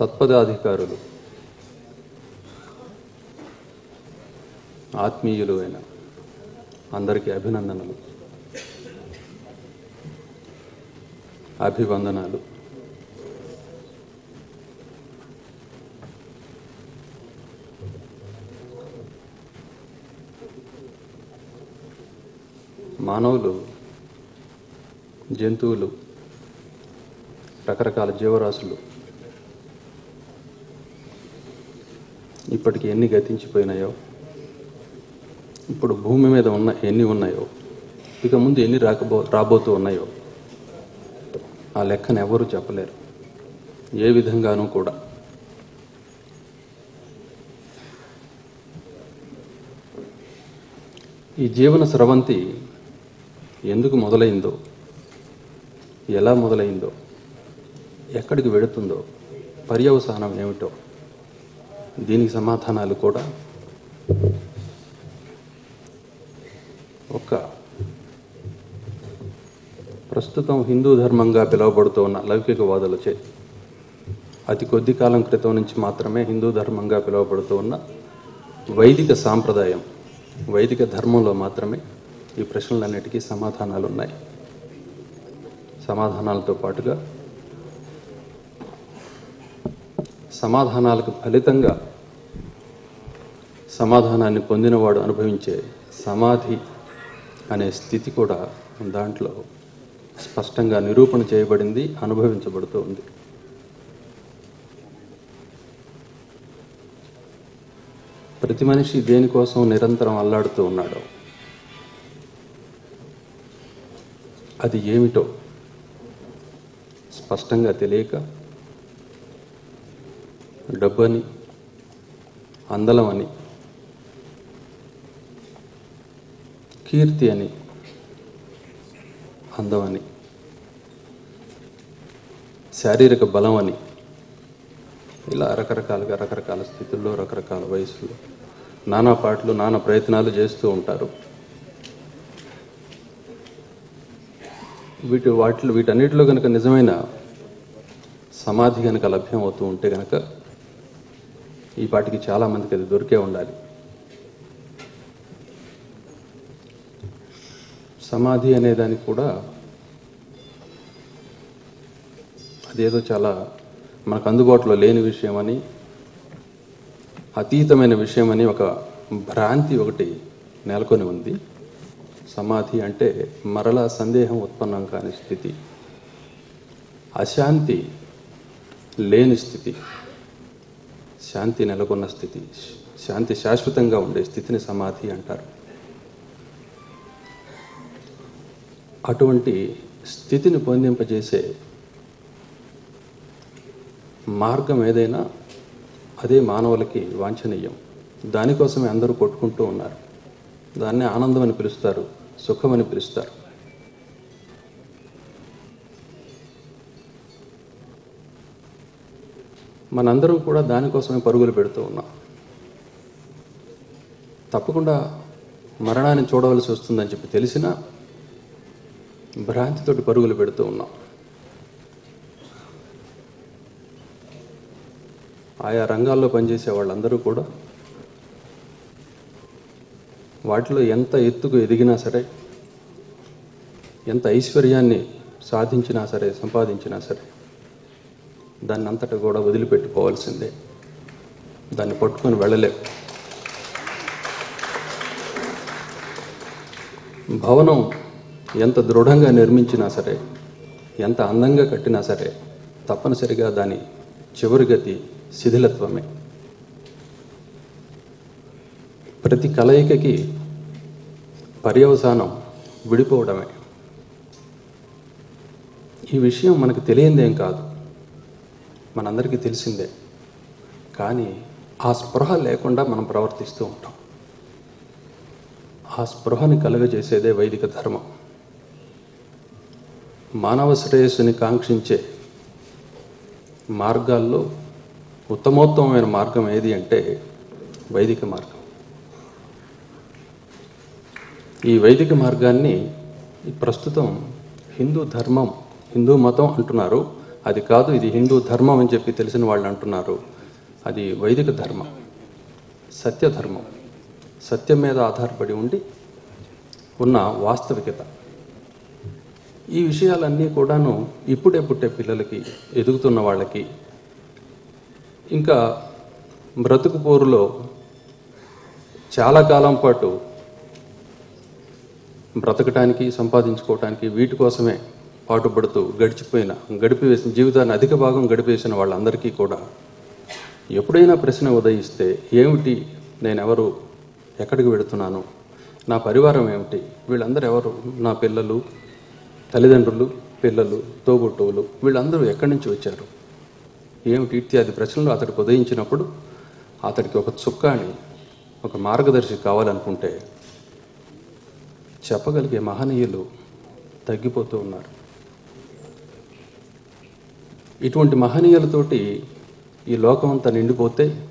తత్పదాధికారులు. ఆత్మీయులు అయిన అందరికీ అభినందనలు. అభివందనాలు. మానవులు జంతువులు రకరకాల జీవరాశులు ఇప్పటికి ఎన్ని గతించిపోయినాయో? ఇప్పుడు భూమి మీద ఉన్న ఎన్ని ఉన్నాయో? ఇక ముందు ఎన్ని రాకబో రాబోతూ ఉన్నాయో? ఆ లెక్కను ఎవరు చెప్పలేరు. ఏ విధంగానూ కూడా. ఈ జీవన స్రవంతి ఎందుకు మొదలైందో? ఎలా మొదలైందో? ఎక్కడికి వెళుతుందో? పర్యవసానం ఏమిటో? దీనికి సమాధానాలు కూడా. ఒక ప్రస్తుతం హిందూ ధర్మంగా పిలువబడుతున్న లౌకికవాదులచే అతి కొద్ది కాలం క్రితం నుంచి మాత్రమే హిందూ ధర్మంగా పిలువబడుతూ ఉన్న వైదిక సాంప్రదాయం వైదిక ధర్మంలో మాత్రమే ఈ ప్రశ్నలన్నిటికీ సమాధానాలు ఉన్నాయి సమాధానాలతో పాటుగా సమాధానాలకు ఫలితంగా సమాధానాన్ని పొందినవాడు అనుభవించే సమాధి అనే స్థితి కూడా దాంట్లో స్పష్టంగా నిరూపణ చేయబడింది అనుభవించబడుతూ ఉంది. ప్రతి మనిషి దేనికోసం నిరంతరం అల్లాడుతూ ఉన్నాడు అది ఏమిటో స్పష్టంగా తెలియక డబ్బని అందలం అని కీర్తి అని అందం అని శారీరక బలం అని ఇలా రకరకాలుగా రకరకాల స్థితుల్లో రకరకాల వయసుల్లో నానా పాటలు నానా ప్రయత్నాలు చేస్తూ ఉంటారు. వీటి వాటిలో వీటన్నిటిలో కనుక నిజమైన సమాధి కనుక లభ్యం అవుతూ ఉంటే కనుక ఈ పాటికి చాలామందికి అది దొరికే ఉండాలి. సమాధి అనేదానికి కూడా అదేదో చాలా మనకు అందుబాటులో లేని విషయమని అతీతమైన విషయమని ఒక భ్రాంతి ఒకటి నెలకొని ఉంది. సమాధి అంటే మరలా సందేహం ఉత్పన్నం కాని స్థితి. అశాంతి లేని స్థితి. శాంతి నెలకొన్న స్థితి. శాంతి శాశ్వతంగా ఉండే స్థితిని సమాధి అంటారు. అటువంటి స్థితిని పొందింపజేసే మార్గం ఏదైనా అదే మానవులకి వాంఛనీయం. దానికోసమే అందరూ కొట్టుకుంటూ ఉన్నారు. దాన్ని ఆనందం అని పిలుస్తారు సుఖం అని పిలుస్తారు. మనందరూ కూడా దానికోసమే పరుగులు పెడుతూ ఉన్నాం. తప్పకుండా మరణాన్ని చూడవలసి వస్తుందని చెప్పి తెలిసినా భ్రాంతితోటి పరుగులు పెడుతూ ఉన్నాం. ఆయా రంగాల్లో పనిచేసే వాళ్ళందరూ కూడా వాటిలో ఎంత ఎత్తుకు ఎదిగినా సరే ఎంత ఐశ్వర్యాన్ని సాధించినా సరే సంపాదించినా సరే దాన్ని అంతటా కూడా వదిలిపెట్టుకోవాల్సిందే. దాన్ని పట్టుకొని వెళ్ళలేం. భవనం ఎంత దృఢంగా నిర్మించినా సరే ఎంత అందంగా కట్టినా సరే తప్పనిసరిగా దాని చివరి గతి శిథిలత్వమే. ప్రతి కలయికకి పర్యవసానం విడిపోవడమే. ఈ విషయం మనకు తెలియందేం కాదు. మనందరికీ తెలిసిందే. కానీ ఆ స్పృహ లేకుండా మనం ప్రవర్తిస్తూ ఉంటాం. ఆ స్పృహని కలుగజేసేదే వైదిక ధర్మం. మానవ శ్రేయస్సుని కాంక్షించే మార్గాల్లో ఉత్తమోత్తమైన మార్గం ఏది అంటే వైదిక మార్గం. ఈ వైదిక మార్గాన్ని ప్రస్తుతం హిందూ ధర్మం హిందూ మతం అంటున్నారు. అది కాదు ఇది హిందూ ధర్మం అని చెప్పి తెలిసిన వాళ్ళు అంటున్నారు. అది వైదిక ధర్మం సత్య ధర్మం. సత్యం మీద ఆధారపడి ఉండి ఉన్న వాస్తవికత. ఈ విషయాలన్నీ కూడాను ఇప్పుడే పుట్టే పిల్లలకి ఎదుగుతున్న వాళ్ళకి ఇంకా బ్రతుకు పోరులో చాలా కాలం పాటు బ్రతకటానికి సంపాదించుకోవటానికి వీటి కోసమే పాటుపడుతూ గడిచిపోయిన గడిపివేసిన జీవితాన్ని అధిక భాగం గడిపేసిన వాళ్ళందరికీ కూడా ఎప్పుడైనా ప్రశ్న ఉదయిస్తే ఏమిటి నేనెవరు ఎక్కడికి వెళుతున్నాను నా పరివారం ఏమిటి వీళ్ళందరూ ఎవరు నా పిల్లలు తల్లిదండ్రులు పిల్లలు తోబుట్టువులు వీళ్ళందరూ ఎక్కడి నుంచి వచ్చారు? ఏమిటి ఇత్యాది ప్రశ్నలు అతడికి ఉదయించినప్పుడు అతడికి ఒక చుక్కాని ఒక మార్గదర్శి కావాలనుకుంటే చెప్పగలిగే మహనీయులు తగ్గిపోతూ ఉన్నారు. ఇటువంటి మహనీయులతోటి ఈ లోకం అంతా నిండిపోతే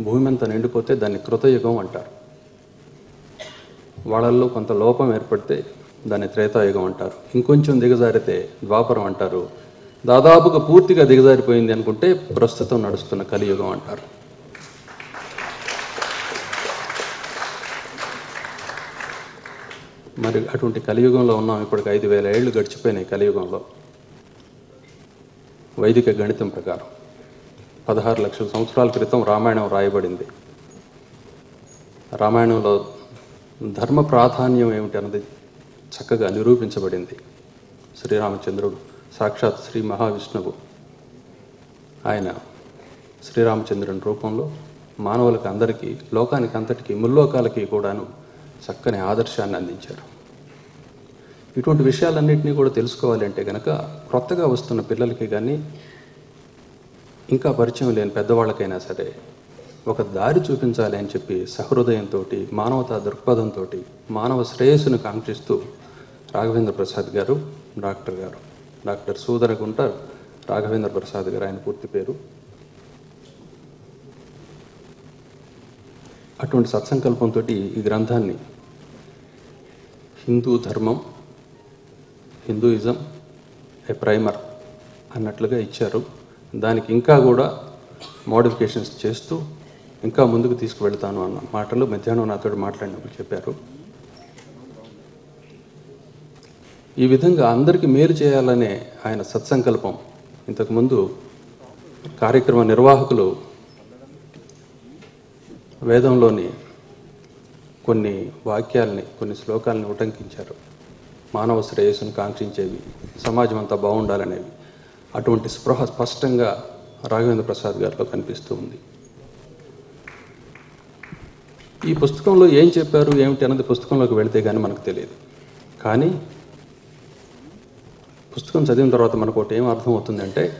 భూమి అంతా నిండిపోతే దాన్ని కృతయుగం అంటారు. వాళ్ళల్లో కొంత లోపం ఏర్పడితే దాన్ని త్రేతాయుగం అంటారు. ఇంకొంచెం దిగజారితే ద్వాపరం అంటారు. దాదాపుగా పూర్తిగా దిగజారిపోయింది అనుకుంటే ప్రస్తుతం నడుస్తున్న కలియుగం అంటారు. మరి అటువంటి కలియుగంలో ఉన్నాం. ఇప్పటికి ఐదు వేల ఏళ్ళు గడిచిపోయినాయి కలియుగంలో. వైదిక గణితం ప్రకారం పదహారు లక్షల సంవత్సరాల క్రితం రామాయణం రాయబడింది. రామాయణంలో ధర్మ ప్రాధాన్యం ఏమిటి అన్నది చక్కగా నిరూపించబడింది. శ్రీరామచంద్రుడు సాక్షాత్ శ్రీ మహావిష్ణువు. ఆయన శ్రీరామచంద్రుని రూపంలో మానవులకు అందరికీ లోకానికి అంతటికీ ముల్లోకాలకి కూడాను చక్కని ఆదర్శాన్ని అందించారు. ఇటువంటి విషయాలన్నింటినీ కూడా తెలుసుకోవాలంటే కనుక క్రొత్తగా వస్తున్న పిల్లలకి కానీ ఇంకా పరిచయం లేని పెద్దవాళ్ళకైనా సరే ఒక దారి చూపించాలి అని చెప్పి సహృదయంతో మానవతా దృక్పథంతో మానవ శ్రేయస్సును కాంక్షిస్తూ రాఘవేంద్ర ప్రసాద్ గారు డాక్టర్ గారు డాక్టర్ సూదరగుంట రాఘవేంద్ర ప్రసాద్ గారు ఆయన పూర్తి పేరు. అటువంటి సత్సంకల్పంతో ఈ గ్రంథాన్ని హిందూ ధర్మం హిందూయిజం ఏ ప్రైమర్ అన్నట్లుగా ఇచ్చారు. దానికి ఇంకా కూడా మోడిఫికేషన్స్ చేస్తూ ఇంకా ముందుకు తీసుకువెళ్తాను అన్న మాటలు మధ్యాహ్నం నాతో మాట్లాడినప్పుడు చెప్పారు. ఈ విధంగా అందరికీ మేలు చేయాలనే ఆయన సత్సంకల్పం ఇంతకుముందు కార్యక్రమ నిర్వాహకులు వేదంలోని కొన్ని వాక్యాల్ని కొన్ని శ్లోకాలని ఉటంకించారు. మానవ శ్రేయస్సును కాంక్షించేవి సమాజం అంతా బాగుండాలనేవి. అటువంటి స్పృహ స్పష్టంగా రాఘవేంద్ర ప్రసాద్ గారిలో కనిపిస్తూ ఉంది. ఈ పుస్తకంలో ఏం చెప్పారు ఏమిటి అన్నది పుస్తకంలోకి వెళితే కానీ మనకు తెలియదు. కానీ పుస్తకం చదివిన తర్వాత మనకు ఒకటి ఏం అర్థం అవుతుందంటే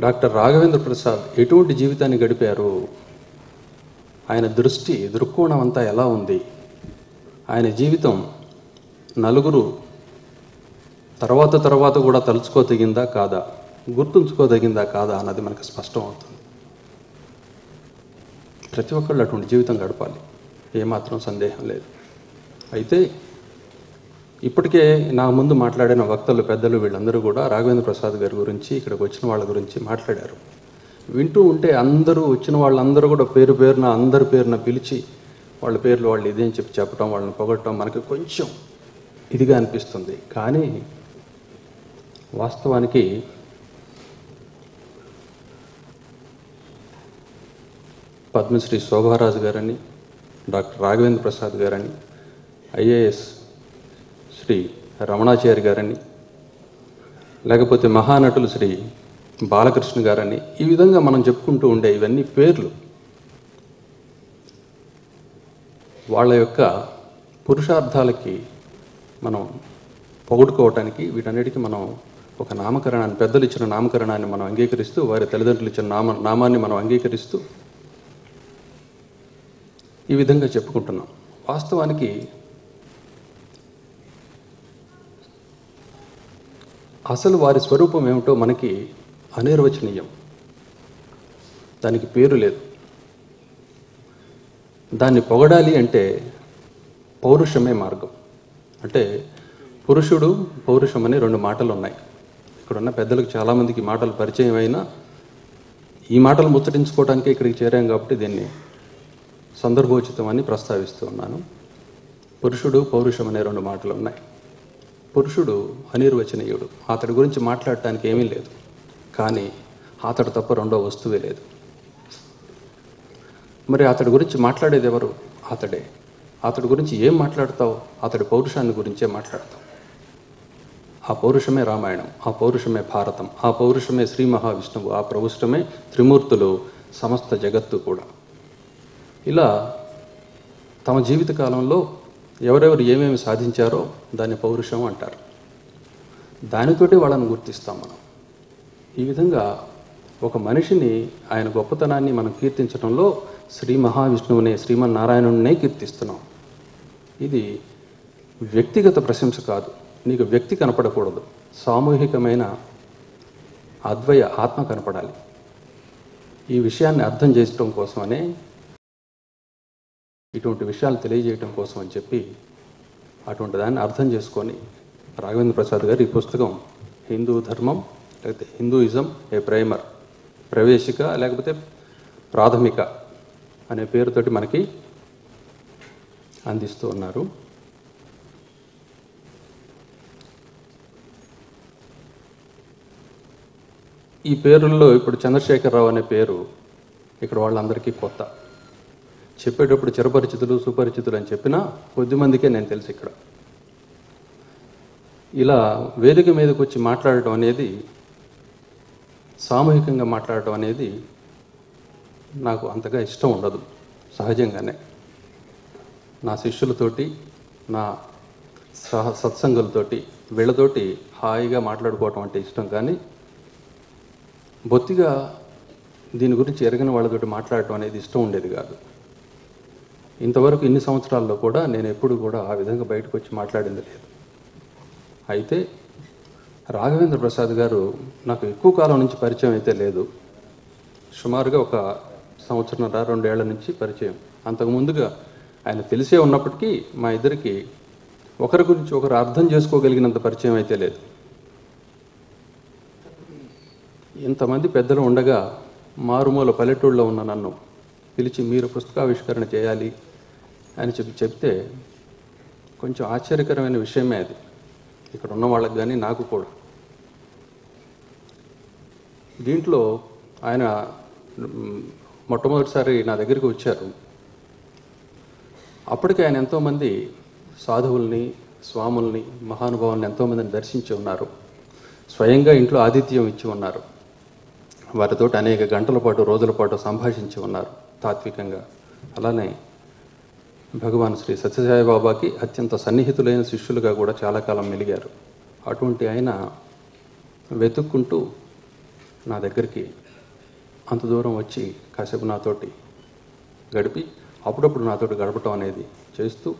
డాక్టర్ రాఘవేంద్ర ప్రసాద్ ఎటువంటి జీవితాన్ని గడిపారు? ఆయన దృష్టి దృక్కోణం అంతా ఎలా ఉంది? ఆయన జీవితం నలుగురు తర్వాత తర్వాత కూడా తలుచుకోదగిందా కాదా? గుర్తుంచుకోదగిందా కాదా అన్నది మనకు స్పష్టం అవుతుంది ప్రతి ఒక్కళ్ళు అటువంటి జీవితం గడపాలి. ఏమాత్రం సందేహం లేదు. అయితే ఇప్పటికే నా ముందు మాట్లాడిన వక్తలు పెద్దలు వీళ్ళందరూ కూడా రాఘవేంద్ర ప్రసాద్ గారి గురించి ఇక్కడికి వచ్చిన వాళ్ళ గురించి మాట్లాడారు. వింటూ ఉంటే అందరూ వచ్చిన వాళ్ళందరూ కూడా పేరు పేరున అందరి పేరున పిలిచి వాళ్ళ పేర్లు వాళ్ళు ఇదేం చెప్పి చెప్పడం వాళ్ళని పొగడటం మనకి కొంచెం ఇదిగా అనిపిస్తుంది. కానీ వాస్తవానికి పద్మశ్రీ శోభారాజు గారని డాక్టర్ రాఘవేంద్ర ప్రసాద్ గారని ఐఏఎస్ శ్రీ రమణాచారి గారని లేకపోతే మహానటులు శ్రీ బాలకృష్ణ గారని ఈ విధంగా మనం చెప్పుకుంటూ ఉండే ఇవన్నీ పేర్లు వాళ్ళ యొక్క పురుషార్థాలకి మనం పొగుడుకోవటానికి వీటన్నిటికీ మనం ఒక నామకరణాన్ని పెద్దలు ఇచ్చిన నామకరణాన్ని మనం అంగీకరిస్తూ వారి తల్లిదండ్రులు ఇచ్చిన నామ నామాన్ని మనం అంగీకరిస్తూ ఈ విధంగా చెప్పుకుంటున్నాం. వాస్తవానికి అసలు వారి స్వరూపం ఏమిటో మనకి అనిర్వచనీయం. దానికి పేరు లేదు. దాన్ని పొగడాలి అంటే పౌరుషమే మార్గం. అంటే పురుషుడు పౌరుషం అనే రెండు మాటలు ఉన్నాయి ఇక్కడున్న పెద్దలకు చాలామందికి మాటలు పరిచయం అయినా ఈ మాటలు ముచ్చటించుకోవడానికి ఇక్కడికి చేరాం కాబట్టి దీన్ని సందర్భోచితమని ప్రస్తావిస్తూ ఉన్నాను. పురుషుడు పౌరుషం అనే రెండు మాటలు ఉన్నాయి పురుషుడు అనిర్వచనీయుడు. అతడి గురించి మాట్లాడటానికి ఏమీ లేదు. కానీ అతడు తప్ప రెండో వస్తువే లేదు. మరి అతడి గురించి మాట్లాడేది ఎవరు? అతడే. అతడి గురించి ఏం మాట్లాడతావు? అతడి పౌరుషాన్ని గురించే మాట్లాడతావు. ఆ పౌరుషమే రామాయణం ఆ పౌరుషమే భారతం ఆ పౌరుషమే శ్రీ మహావిష్ణువు ఆ పౌరుషమే త్రిమూర్తులు సమస్త జగత్తు కూడా. ఇలా తమ జీవిత కాలంలో ఎవరెవరు ఏమేమి సాధించారో దాన్ని పౌరుషం అంటారు. దానితోటి వాళ్ళని గుర్తిస్తాం మనం. ఈ విధంగా ఒక మనిషిని ఆయన గొప్పతనాన్ని మనం కీర్తించడంలో శ్రీ మహావిష్ణువునే శ్రీమన్నారాయణుడినే కీర్తిస్తున్నాం. ఇది వ్యక్తిగత ప్రశంస కాదు. నీకు వ్యక్తి కనపడకూడదు. సామూహికమైన అద్వయ ఆత్మ కనపడాలి. ఈ విషయాన్ని అర్థం చేయటం కోసమనే ఇటువంటి విషయాలు తెలియజేయటం కోసం అని చెప్పి అటువంటి దాన్ని అర్థం చేసుకొని రాఘవేంద్ర ప్రసాద్ గారు ఈ పుస్తకం హిందూ ధర్మం లేకపోతే హిందూయిజం ఏ ప్రైమర్ ప్రవేశిక లేకపోతే ప్రాథమిక అనే పేరుతోటి మనకి అందిస్తూ ఉన్నారు. ఈ పేరుల్లో ఇప్పుడు చంద్రశేఖరరావు అనే పేరు ఇక్కడ వాళ్ళందరికీ కొత్త. చెప్పేటప్పుడు చిరపరిచితులు సుపరిచితులు అని చెప్పినా కొద్దిమందికే నేను తెలుసు ఇక్కడ. ఇలా వేదిక మీదకి వచ్చి మాట్లాడటం అనేది సామూహికంగా మాట్లాడటం అనేది నాకు అంతగా ఇష్టం ఉండదు సహజంగానే. నా శిష్యులతోటి నా సహ సత్సంగులతోటి వీళ్ళతోటి హాయిగా మాట్లాడుకోవటం అంటే ఇష్టం. కానీ బొత్తిగా దీని గురించి ఎరగని వాళ్ళతోటి మాట్లాడటం అనేది ఇష్టం ఉండేది కాదు. ఇంతవరకు ఇన్ని సంవత్సరాల్లో కూడా నేను ఎప్పుడు కూడా ఆ విధంగా బయటకు వచ్చి మాట్లాడింది లేదు. అయితే రాఘవేంద్ర ప్రసాద్ గారు నాకు ఎక్కువ కాలం నుంచి పరిచయం అయితే లేదు. సుమారుగా ఒక సంవత్సరం రెండేళ్ళ నుంచి పరిచయం. అంతకు ముందుగా ఆయన తెలిసే ఉన్నప్పటికీ మా ఇద్దరికి ఒకరి గురించి ఒకరు అర్థం చేసుకోగలిగినంత పరిచయం అయితే లేదు. ఇంతమంది పెద్దలు ఉండగా మారుమూల పల్లెటూళ్ళలో ఉన్న నన్ను పిలిచి మీరు పుస్తకావిష్కరణ చేయాలి అని చెప్పి చెప్తే కొంచెం ఆశ్చర్యకరమైన విషయమే అది. ఇక్కడ ఉన్న వాళ్ళకి కానీ నాకు కూడా. దీంట్లో ఆయన మొట్టమొదటిసారి నా దగ్గరికి వచ్చారు. అప్పటికే ఆయన ఎంతోమంది సాధువుల్ని స్వాముల్ని మహానుభావుల్ని ఎంతోమందిని దర్శించి ఉన్నారు. స్వయంగా ఇంట్లో ఆతిథ్యం ఇచ్చి ఉన్నారు. వారితో అనేక గంటల పాటు రోజుల పాటు సంభాషించి ఉన్నారు తాత్వికంగా. అలానే భగవాన్ శ్రీ సత్యసాయి బాబాకి అత్యంత సన్నిహితులైన శిష్యులుగా కూడా చాలా కాలం మెలిగారు. అటువంటి ఆయన వెతుక్కుంటూ నా దగ్గరికి అంత దూరం వచ్చి కాసేపు నాతోటి గడిపి అప్పుడప్పుడు నాతోటి గడపటం అనేది చేస్తూ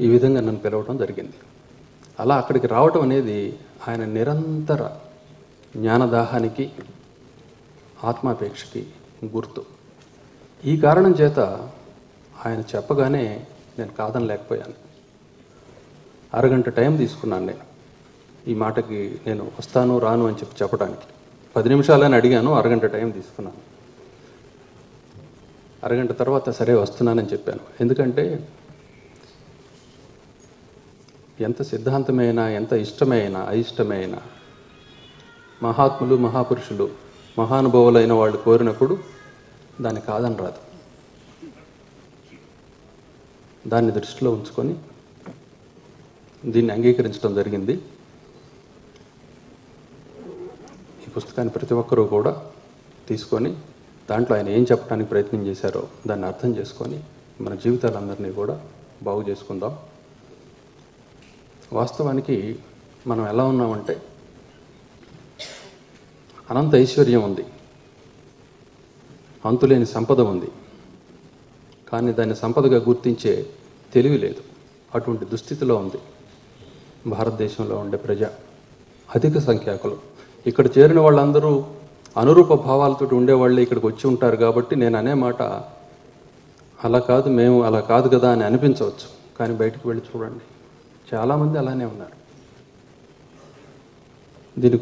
ఈ విధంగా నన్ను పిలవటం జరిగింది. అలా అక్కడికి రావటం అనేది ఆయన నిరంతర జ్ఞానదాహానికి ఆత్మాపేక్షకి గుర్తు. ఈ కారణం చేత ఆయన చెప్పగానే నేను కాదనలేకపోయాను అరగంట టైం తీసుకున్నాను నేను. ఈ మాటకి నేను వస్తాను రాను అని చెప్పి చెప్పడానికి పది నిమిషాలని అడిగాను అరగంట టైం తీసుకున్నాను. అరగంట తర్వాత సరే వస్తున్నానని చెప్పాను. ఎందుకంటే ఎంత సిద్ధాంతమైనా ఎంత ఇష్టమైనా అయిష్టమైనా మహాత్ములు మహాపురుషులు మహానుభావులైన వాళ్ళు కోరినప్పుడు దాన్ని కాదని రాదు. దాన్ని దృష్టిలో ఉంచుకొని దీన్ని అంగీకరించడం జరిగింది. ఈ పుస్తకాన్ని ప్రతి ఒక్కరూ కూడా తీసుకొని దాంట్లో ఆయన ఏం చెప్పడానికి ప్రయత్నం చేశారో దాన్ని అర్థం చేసుకొని మన జీవితాలందరినీ కూడా బాగు చేసుకుందాం. వాస్తవానికి మనం ఎలా ఉన్నామంటే అనంత ఐశ్వర్యం ఉంది. అంతులేని సంపద ఉంది. కానీ దాన్ని సంపదగా గుర్తించే తెలివి లేదు. అటువంటి దుస్థితిలో ఉంది. భారతదేశంలో ఉండే ప్రజ అధిక సంఖ్యాకులు. ఇక్కడ చేరిన వాళ్ళందరూ అనురూప భావాలతో ఉండేవాళ్ళే ఇక్కడికి వచ్చి ఉంటారు కాబట్టి నేను అనే మాట అలా కాదు మేము అలా కాదు కదా అని అనిపించవచ్చు. కానీ బయటకు వెళ్ళి చూడండి. చాలామంది అలానే ఉన్నారు. దీనికి